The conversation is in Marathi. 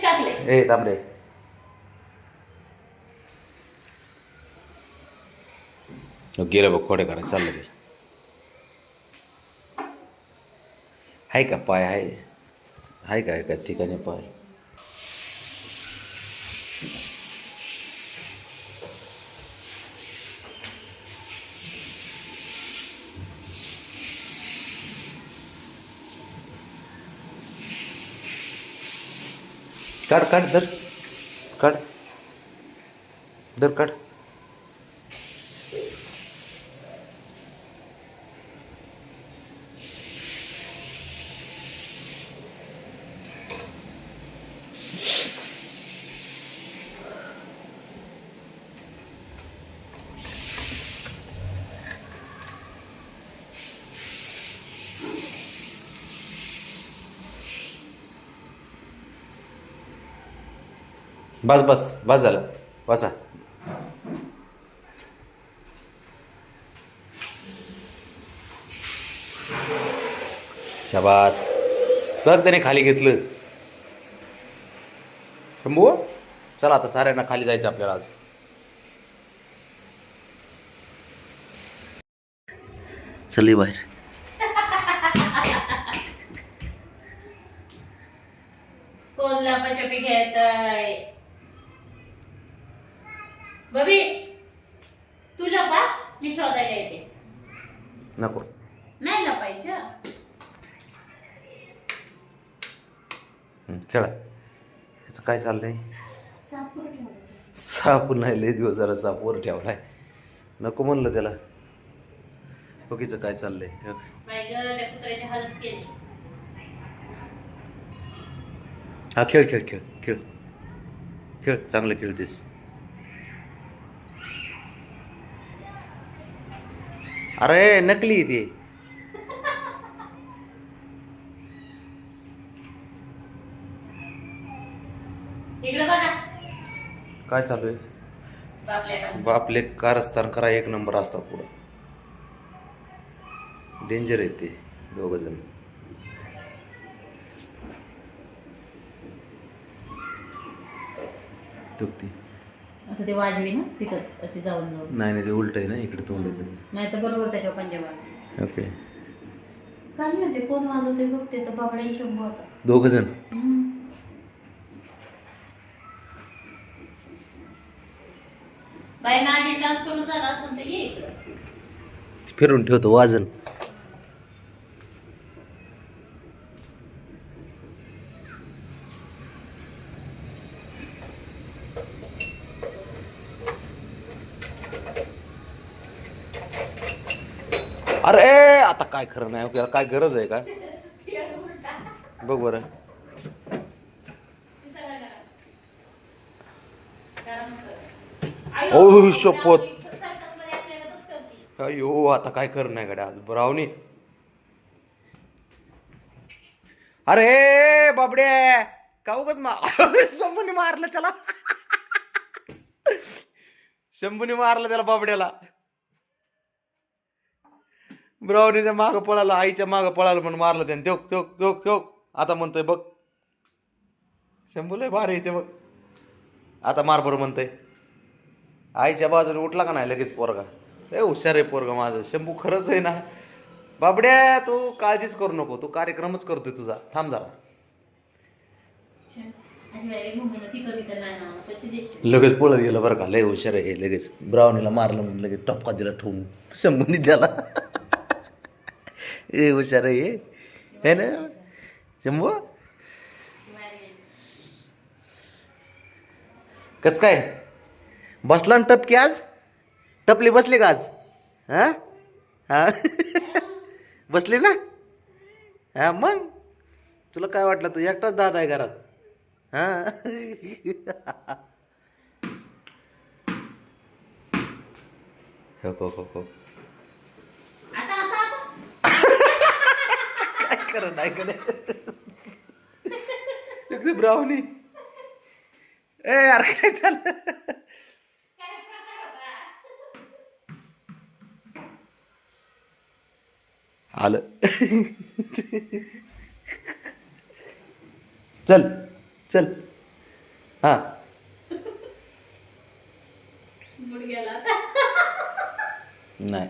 कशी टाकले. ए तांबरे गेलं बघ खोडे करायचं चाललं गेलं. आहे का पाय आहे आहे का एका ठिकाणी पाय? काढ काढ धर. काढ. धर काढ. बस बस बस झालं. बसा. शाबास. बघ त्याने खाली घेतलं. शंभू चला आता साऱ्यांना खाली जायचं आपल्याला आज. चल बाहेर. कोण लपाछपी खेळतय बबी तू लपा मी शोधायला येते. नको. नाही लपायच्या हं, खेळा. ह्याचं काय चाललंय? सापूर ठेवलं. साप नाही लय दिवस झाला साप वर ठेवलाय. नको म्हणलं त्याला. बघीचं काय चाललंय. हे बघ. बाई गं, त्या कुत्र्याची हालच केली. हा खेळ खेळ खेळ खेळ. खेळ. चांगलं खेळतेस. अरे नकली ती. काय चालू आहे? बापले कारस्थान करा एक नंबर असतात पुढं. डेंजर आहे ते दोघ जण ती आता ते वाजवी ना तिथंच अशी जाऊन जाऊन नाही नाही ते उलट आहे ना इकडे तोंड आहे. नाही तर बरोबर त्याच्या पंजाबात ओके. काय माहिती कोण वाजवते बघते तर बाबड्या शंभू होता दोघ जण? हम्म. बाई नागिन डान्स करून झाला असेल तर ये इकडं. फिरून ठेवतो वाजन. अरे आता काय खरं नाही आपल्याला काय गरज आहे का बघ बरं. ओ, शपथ. अयो आता काय कर नाही गड्या ब्रावणी अरे बाबडे का उगच मा मारलं त्याला? शंभूने मारलं त्याला बाबड्याला. ब्रावणीच्या माग पळाला आईच्या माग पळाला म्हणून मारलं त्याने. चोक चोक चोक चोक आता म्हणतोय बघ. शंभूला भारी येते बघ. आता मार बरं म्हणतोय. आईच्या बाजूने उठला का नाही लगेच पोरगा? ए हुशार आहे पोरगा माझं. शंभू खरंच आहे ना. बाबड्या तू काळजीच करू नको. तू कार्यक्रमच करतोय तुझा. थांब जरा. लगेच पळत गेलं बरं का लय हुशार आहे लगेच. ब्रावणीला मारलं म्हणून लगेच टपका दिला ठेवून. संबंधित त्याला. ए हुशार आहे हे. ना? शंभू? कस काय? बसला ना टपकी आज? टपली बसली का आज? हा? हा? बसली ना? हा मग? तुला काय वाटलं? तू एकटाच दादा आहे घरात. हा हो हो हो हो काय करत नाही कडे ब्रावणी ए यार काय झालं? आलं. चल. चल. हा. नाही.